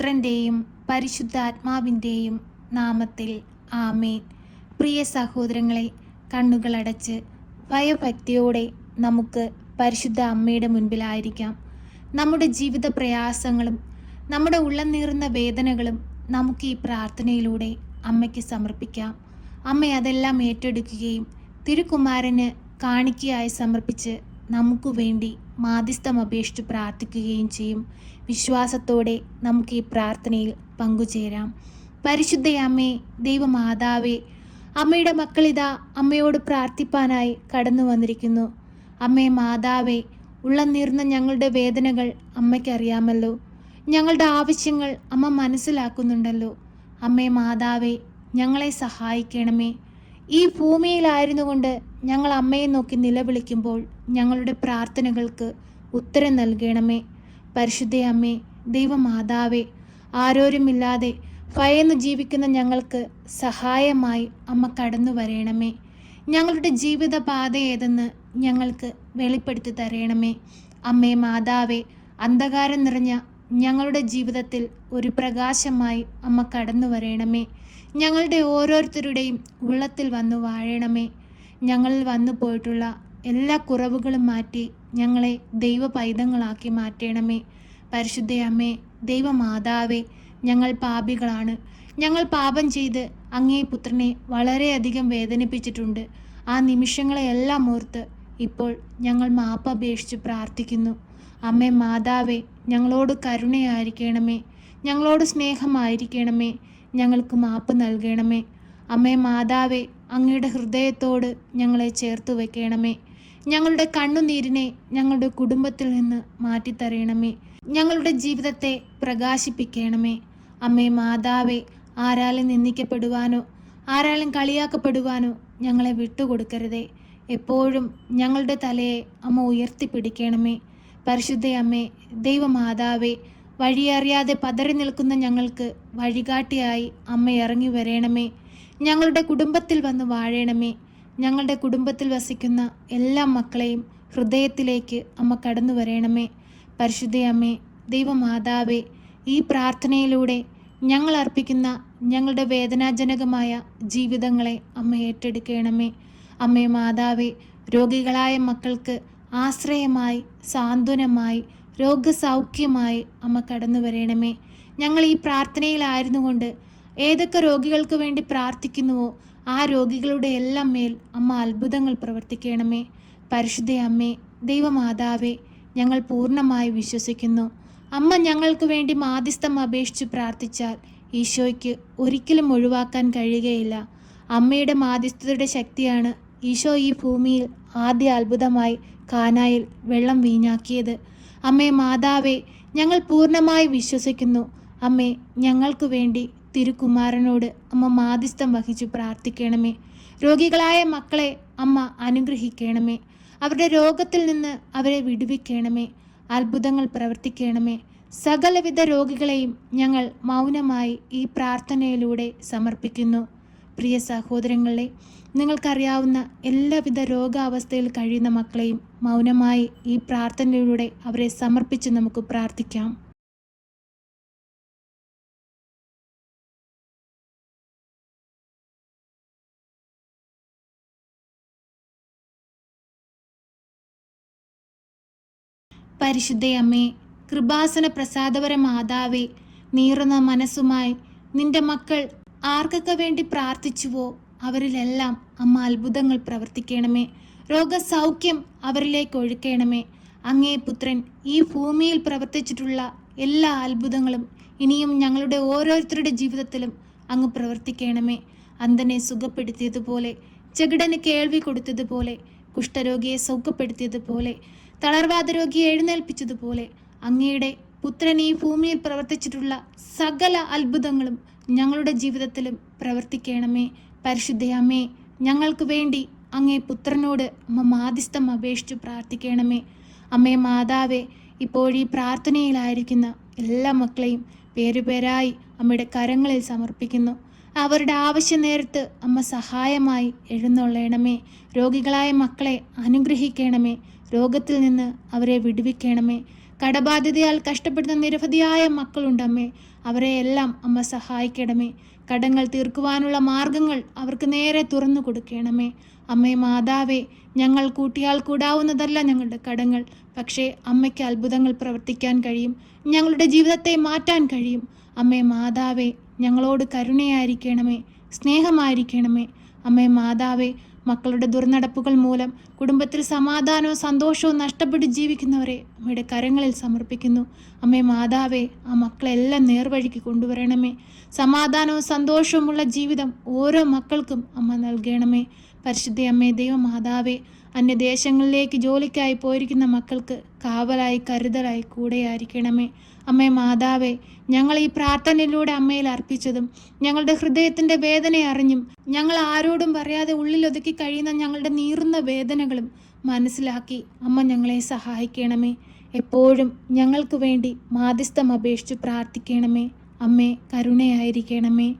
പുത്രന്റെയും പരിശുദ്ധാത്മാവിന്റെയും നാമത്തിൽ ആമേൻ. പ്രിയ സഹോദരങ്ങളെ കണ്ണുകളടച്ച് ഭയഭക്തിയോടെ നമുക്ക് പരിശുദ്ധ അമ്മയുടെ മുൻപിലായിരിക്കാം. നമ്മുടെ ജീവിത പ്രയാസങ്ങളും നമ്മുടെ ഉള്ളം നീറുന്ന വേദനകളും നമുക്ക് ഈ പ്രാർത്ഥനയിലൂടെ അമ്മയ്ക്ക് സമർപ്പിക്കാം. അമ്മ അതെല്ലാം ഏറ്റെടുക്കുകയും തിരുക്കുമാരന് കാണിക്കയായി സമർപ്പിച്ച് നമുക്ക് വേണ്ടി മാധ്യസ്ഥം അപേക്ഷിച്ച് പ്രാർത്ഥിക്കുകയും ചെയ്യും. വിശ്വാസത്തോടെ നമുക്ക് ഈ പ്രാർത്ഥനയിൽ പങ്കുചേരാം. പരിശുദ്ധയമ്മേ ദൈവമാതാവേ അമ്മയുടെ മക്കളിതാ അമ്മയോട് പ്രാർത്ഥിപ്പാനായി കടന്നു വന്നിരിക്കുന്നു. അമ്മേ മാതാവേ ഉള്ള നീർന്ന ഞങ്ങളുടെ വേദനകൾ അമ്മയ്ക്കറിയാമല്ലോ ഞങ്ങളുടെ ആവശ്യങ്ങൾ അമ്മ മനസ്സിലാക്കുന്നുണ്ടല്ലോ. അമ്മേ മാതാവേ ഞങ്ങളെ സഹായിക്കണമേ. ഈ ഭൂമിയിലായിരുന്നു കൊണ്ട് ഞങ്ങൾ അമ്മയെ നോക്കി നിലവിളിക്കുമ്പോൾ ഞങ്ങളുടെ പ്രാർത്ഥനകൾക്ക് ഉത്തരം നൽകണമേ. പരിശുദ്ധ അമ്മേ ദൈവമാതാവേ ആരോരുമില്ലാതെ ഭയന്ന് ജീവിക്കുന്ന ഞങ്ങൾക്ക് സഹായമായി അമ്മ കടന്നു വരയണമേ ഞങ്ങളുടെ ജീവിത ബാധ ഏതെന്ന് ഞങ്ങൾക്ക് വെളിപ്പെടുത്തി തരയണമേ അമ്മേ മാതാവേ അന്ധകാരം നിറഞ്ഞ ഞങ്ങളുടെ ജീവിതത്തിൽ ഒരു പ്രകാശമായി അമ്മ കടന്നു വരയണമേ ഞങ്ങളുടെ ഓരോരുത്തരുടെയും ഉള്ളത്തിൽ വന്നു വാഴണമേ. ഞങ്ങളിൽ വന്നു പോയിട്ടുള്ള എല്ലാ കുറവുകളും മാറ്റി ഞങ്ങളെ ദൈവ പൈതങ്ങളാക്കി മാറ്റണമേ. പരിശുദ്ധ അമ്മേ ദൈവമാതാവേ ഞങ്ങൾ പാപികളാണ്. ഞങ്ങൾ പാപം ചെയ്ത് അങ്ങേ പുത്രനെ വളരെയധികം വേദനിപ്പിച്ചിട്ടുണ്ട്. ആ നിമിഷങ്ങളെയെല്ലാം ഓർത്ത് ഇപ്പോൾ ഞങ്ങൾ മാപ്പ് അപേക്ഷിച്ച് പ്രാർത്ഥിക്കുന്നു. അമ്മേ മാതാവേ ഞങ്ങളോട് കരുണയായിരിക്കണമേ. ഞങ്ങളോട് സ്നേഹമായിരിക്കണമേ. ഞങ്ങൾക്ക് മാപ്പ് നൽകണമേ. അമ്മേ മാതാവേ അങ്ങയുടെ ഹൃദയത്തോട് ഞങ്ങളെ ചേർത്ത് വയ്ക്കണമേ ഞങ്ങളുടെ കണ്ണുനീരിനെ ഞങ്ങളുടെ കുടുംബത്തിൽ നിന്ന് മാറ്റിത്തരയണമേ ഞങ്ങളുടെ ജീവിതത്തെ പ്രകാശിപ്പിക്കണമേ. അമ്മേ മാതാവേ ആരാലും നിന്ദിക്കപ്പെടുവാനോ ആരാലും കളിയാക്കപ്പെടുവാനോ ഞങ്ങളെ വിട്ടുകൊടുക്കരുതേ. എപ്പോഴും ഞങ്ങളുടെ തലയെ അമ്മ ഉയർത്തിപ്പിടിക്കണമേ. പരിശുദ്ധ അമ്മേ ദൈവമാതാവേ വഴിയറിയാതെ പതറി നിൽക്കുന്ന ഞങ്ങൾക്ക് വഴികാട്ടിയായി അമ്മ ഇറങ്ങി വരേണമേ. ഞങ്ങളുടെ കുടുംബത്തിൽ വന്ന് വാഴേണമേ. ഞങ്ങളുടെ കുടുംബത്തിൽ വസിക്കുന്ന എല്ലാ മക്കളെയും ഹൃദയത്തിലേക്ക് അമ്മ കടന്നു വരേണമേ. പരിശുദ്ധയമ്മേ ദൈവമാതാവേ ഈ പ്രാർത്ഥനയിലൂടെ ഞങ്ങൾ അർപ്പിക്കുന്ന ഞങ്ങളുടെ വേദനാജനകമായ ജീവിതങ്ങളെ അമ്മ ഏറ്റെടുക്കണമേ. അമ്മേ മാതാവേ രോഗികളായ മക്കൾക്ക് ആശ്രയമായി സാന്ത്വനമായി രോഗസൗഖ്യമായി അമ്മ കടന്നു വരണമേ. ഞങ്ങൾ ഈ പ്രാർത്ഥനയിലായിരുന്നു കൊണ്ട് ഏതൊക്കെ രോഗികൾക്ക് വേണ്ടി പ്രാർത്ഥിക്കുന്നുവോ ആ രോഗികളുടെ എല്ലാം മേൽ അമ്മ അത്ഭുതങ്ങൾ പ്രവർത്തിക്കണമേ. പരിശുദ്ധ അമ്മേ ദൈവമാതാവേ ഞങ്ങൾ പൂർണമായി വിശ്വസിക്കുന്നു. അമ്മ ഞങ്ങൾക്ക് വേണ്ടി മാധ്യസ്ഥം അപേക്ഷിച്ച് പ്രാർത്ഥിച്ചാൽ ഈശോയ്ക്ക് ഒരിക്കലും ഒഴിവാക്കാൻ കഴിയുകയില്ല. അമ്മയുടെ മാധ്യസ്ഥതയുടെ ശക്തിയാണ് ഈശോ ഈ ഭൂമിയിൽ ആദ്യ അത്ഭുതമായി കാനായിൽ വെള്ളം വീഞ്ഞാക്കിയത്. അമ്മേ മാതാവേ ഞങ്ങൾ പൂർണമായി വിശ്വസിക്കുന്നു. അമ്മേ ഞങ്ങൾക്ക് വേണ്ടി തിരുകുമാരനോട് അമ്മ മാധ്യസ്ഥം വഹിച്ചു പ്രാർത്ഥിക്കണമേ. രോഗികളായ മക്കളെ അമ്മ അനുഗ്രഹിക്കണമേ. അവരുടെ രോഗത്തിൽ നിന്ന് അവരെ വിടുവിക്കണമേ. അത്ഭുതങ്ങൾ പ്രവർത്തിക്കണമേ. സകലവിധ രോഗികളെയും ഞങ്ങൾ മൗനമായി ഈ പ്രാർത്ഥനയിലൂടെ സമർപ്പിക്കുന്നു. പ്രിയ സഹോദരങ്ങളെ നിങ്ങൾക്കറിയാവുന്ന എല്ലാവിധ രോഗാവസ്ഥയിൽ കഴിയുന്ന മക്കളെയും മൗനമായി ഈ പ്രാർത്ഥനയിലൂടെ അവരെ സമർപ്പിച്ച് നമുക്ക് പ്രാർത്ഥിക്കാം. പരിശുദ്ധയമ്മേ കൃപാസന പ്രസാദപര മാതാവേ നീറുന്ന മനസ്സുമായി നിന്റെ മക്കൾ ആർക്കൊക്കെ വേണ്ടി പ്രാർത്ഥിച്ചുവോ അവരിലെല്ലാം അമ്മ അത്ഭുതങ്ങൾ പ്രവർത്തിക്കണമേ. രോഗസൗഖ്യം അവരിലേക്ക് ഒഴുക്കണമേ. അങ്ങേ പുത്രൻ ഈ ഭൂമിയിൽ പ്രവർത്തിച്ചിട്ടുള്ള എല്ലാ അത്ഭുതങ്ങളും ഇനിയും ഞങ്ങളുടെ ഓരോരുത്തരുടെ ജീവിതത്തിലും അങ്ങ് പ്രവർത്തിക്കണമേ. അന്തനെ സുഖപ്പെടുത്തിയതുപോലെ ചെകിടന് കേൾവി കൊടുത്തതുപോലെ കുഷ്ഠരോഗിയെ സൗഖ്യപ്പെടുത്തിയതുപോലെ തളർവാദ രോഗിയെ എഴുന്നേൽപ്പിച്ചതുപോലെ അങ്ങയുടെ പുത്രൻ ഈ ഭൂമിയിൽ പ്രവർത്തിച്ചിട്ടുള്ള സകല അത്ഭുതങ്ങളും ഞങ്ങളുടെ ജീവിതത്തിലും പ്രവർത്തിക്കണമേ. പരിശുദ്ധയമ്മേ ഞങ്ങൾക്ക് വേണ്ടി അങ്ങേ പുത്രനോട് അമ്മ മാധ്യസ്ഥം അപേക്ഷിച്ച് പ്രാർത്ഥിക്കണമേ. അമ്മേ മാതാവേ ഇപ്പോഴീ പ്രാർത്ഥനയിലായിരിക്കുന്ന എല്ലാ മക്കളെയും പേരുപേരായി അമ്മയുടെ കരങ്ങളിൽ സമർപ്പിക്കുന്നു. അവരുടെ ആവശ്യ നേരത്ത് അമ്മ സഹായമായി എഴുന്നള്ളണമേ. രോഗികളായ മക്കളെ അനുഗ്രഹിക്കണമേ. രോഗത്തിൽ നിന്ന് അവരെ വിടുവിക്കണമേ. കടബാധ്യതയാൽ കഷ്ടപ്പെടുന്ന നിരവധിയായ മക്കളുണ്ട് അമ്മേ അവരെ എല്ലാം അമ്മ സഹായിക്കണമേ. കടങ്ങൾ തീർക്കുവാനുള്ള മാർഗങ്ങൾ അവർക്ക് നേരെ തുറന്നു കൊടുക്കണമേ. അമ്മേ മാതാവേ ഞങ്ങൾ കൂട്ടിയാൽ കൂടാവുന്നതല്ല ഞങ്ങളുടെ കടങ്ങൾ. പക്ഷേ അമ്മയ്ക്ക് അത്ഭുതങ്ങൾ പ്രവർത്തിക്കാൻ കഴിയും. ഞങ്ങളുടെ ജീവിതത്തെ മാറ്റാൻ കഴിയും. അമ്മേ മാതാവേ ഞങ്ങളോട് കരുണയായിരിക്കണമേ. സ്നേഹമായിരിക്കണമേ. അമ്മേ മാതാവേ മക്കളുടെ ദുർനടപ്പുകൾ മൂലം കുടുംബത്തിൽ സമാധാനവും സന്തോഷവും നഷ്ടപ്പെട്ട് ജീവിക്കുന്നവരെ അമ്മയുടെ കരങ്ങളിൽ സമർപ്പിക്കുന്നു. അമ്മേ മാതാവേ ആ മക്കളെല്ലാം നേർവഴിക്ക് കൊണ്ടുവരണമേ. സമാധാനവും സന്തോഷവുമുള്ള ജീവിതം ഓരോ മക്കൾക്കും അമ്മ നൽകണമേ. പരിശുദ്ധ അമ്മേ ദൈവ ദൈവമാതാവേ അന്യദേശങ്ങളിലേക്ക് ജോലിക്കായി പോയിരിക്കുന്ന മക്കൾക്ക് കാവലായി കരുതലായി കൂടെയായിരിക്കണമേ. അമ്മേ മാതാവേ ഞങ്ങൾ ഈ പ്രാർത്ഥനയിലൂടെ അമ്മയിൽ അർപ്പിച്ചതും ഞങ്ങളുടെ ഹൃദയത്തിന്റെ വേദന അറിഞ്ഞും ഞങ്ങൾ ആരോടും പറയാതെ ഉള്ളിലൊതുക്കി കഴിയുന്ന ഞങ്ങളുടെ നീറുന്ന വേദനകളും മനസ്സിലാക്കി അമ്മ ഞങ്ങളെ സഹായിക്കണമേ. എപ്പോഴും ഞങ്ങൾക്ക് വേണ്ടി മാധ്യസ്ഥം അപേക്ഷിച്ച് പ്രാർത്ഥിക്കണമേ. അമ്മേ കരുണയായിരിക്കണമേ.